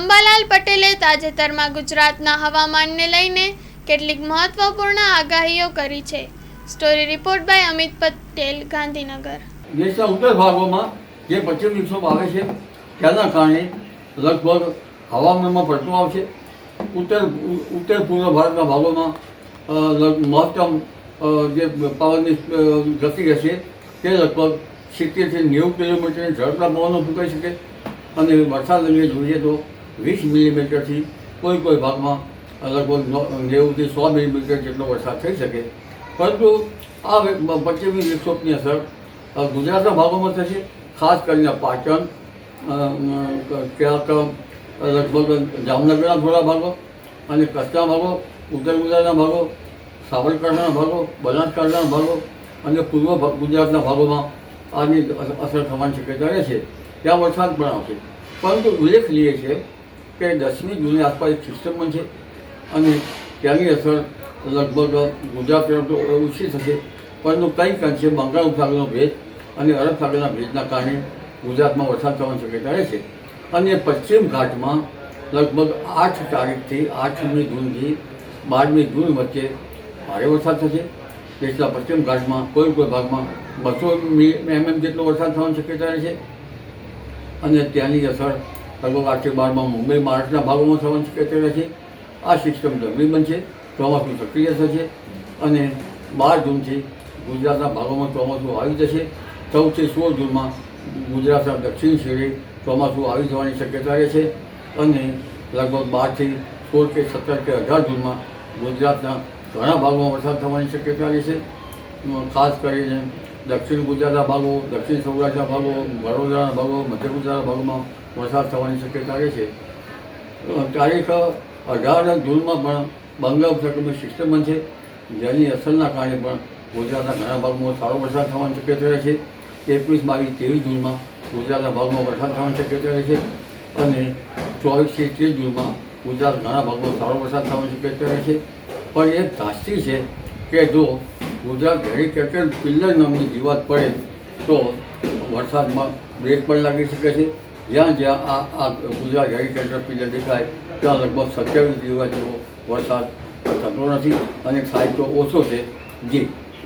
અંબાલાલ પટેલે તાજેતરમાં ગુજરાતના હવામાનને લઈને કેટલીક મહત્વપૂર્ણ આગાહીઓ કરી છે. Story report by Amit Patel, Gandhinagar. દેશના ઉત્તર ભાગોમાં જે પશ્ચિમ વિક્ષોભ આવે છે તેના કારણે લગભગ હવામાનમાં પડતો આવશે. ઉત્તર ઉત્તર પૂર્વ ભારતના ભાગોમાં મહત્તમ જે પવનની ગતિ રહેશે, તે લગભગ સિત્તેરથી નેવું કિલોમીટરની ઝડપના પવનો ફૂંકાઈ શકે. અને વરસાદ અંગે જોઈએ તો વીસ મિલીમીટરથી કોઈ કોઈ ભાગમાં લગભગ નેવુંથી સો મિલીમીટર જેટલો વરસાદ થઈ શકે. પરંતુ આ પશ્ચિમી વિક્ષોભની અસર ગુજરાતના ભાગોમાં થશે, ખાસ કરીને પાટણ ક્યાંક લગભગ જામનગરના થોડા ભાગો અને કચ્છના ભાગો, ઉત્તર ગુજરાતના ભાગો, સાબરકાંઠાના ભાગો, બનાસકાંઠાના ભાગો અને પૂર્વ ગુજરાતના ભાગોમાં આની અસર થવાની શક્યતા રહે છે. ત્યાં વરસાદ પણ આવશે. પરંતુ ઉલ્લેખનીય છે કે દસમી જૂની આસપાસ સિસ્ટમ પણ છે અને ત્યાંની અસર લગભગ ગુજરાત તરફ તો ઓછી થશે, પરંતુ કંઈક અંશે બંગાળ ઉપસાગરનો ભેજ અને અરબ સાગરના ભેજના કારણે ગુજરાતમાં વરસાદ થવાની શક્યતા રહે છે. અને પશ્ચિમ ઘાટમાં લગભગ આઠ તારીખથી આઠમી જૂનથી બારમી જૂન વચ્ચે ભારે વરસાદ થશે. દેશના પશ્ચિમ ઘાટમાં કોઈ કોઈ ભાગમાં બસો એમએમ જેટલો વરસાદ થવાની શક્યતા રહે છે. અને ત્યાંની અસર લગભગ આઠથી બારમાં મુંબઈ માર્ચના ભાગોમાં થવાની શક્યતા રહે છે. આ સિસ્ટમ ગરમી બનશે, ચોમાસું સક્રિય થશે અને બાર જૂનથી ગુજરાતના ભાગોમાં ચોમાસું આવી જશે. ચૌદથી સોળ જૂનમાં ગુજરાતના દક્ષિણ છેડે ચોમાસું આવી જવાની શક્યતા રહે છે અને લગભગ બારથી સોળ કે સત્તર કે અઢાર જૂનમાં ગુજરાતના ઘણા ભાગોમાં વરસાદ થવાની શક્યતા રહે છે. ખાસ કરીને દક્ષિણ ગુજરાતના ભાગો, દક્ષિણ સૌરાષ્ટ્રના ભાગો, વડોદરાના ભાગો, મધ્ય ગુજરાતના ભાગોમાં વરસાદ થવાની શક્યતા રહે છે. તારીખ અઢાર જૂનમાં પણ બંગાળ ઉપસાગરમાં સિસ્ટમ બનશે જેની અસરના કારણે પણ ગુજરાતના ઘણા ભાગમાં સારો વરસાદ થવાની શક્યતા રહે છે. એકવીસ બાવીસ ત્રેવીસ જૂનમાં ગુજરાતના ભાગમાં વરસાદ થવાની શક્યતા રહે છે. અને ચોવીસથી ત્રીસ જૂનમાં ગુજરાત ઘણા ભાગમાં સારો વરસાદ થવાની શક્યતા રહે છે. પણ એ ધાસ્તી છે કે જો ગુજરાત હેરિકેટર પિલ્લર નામની જીવાત પડે તો વરસાદમાં બ્રેક પણ લાગી શકે છે. જ્યાં જ્યાં આ આ ગુજરાત હેરિકેટર પિલ્લર દેખાય, ત્યાં લગભગ સત્યાવીસ દિવસ જેવો વરસાદ થતો નથી અને સાહિત્ય ઓછો છે. જી.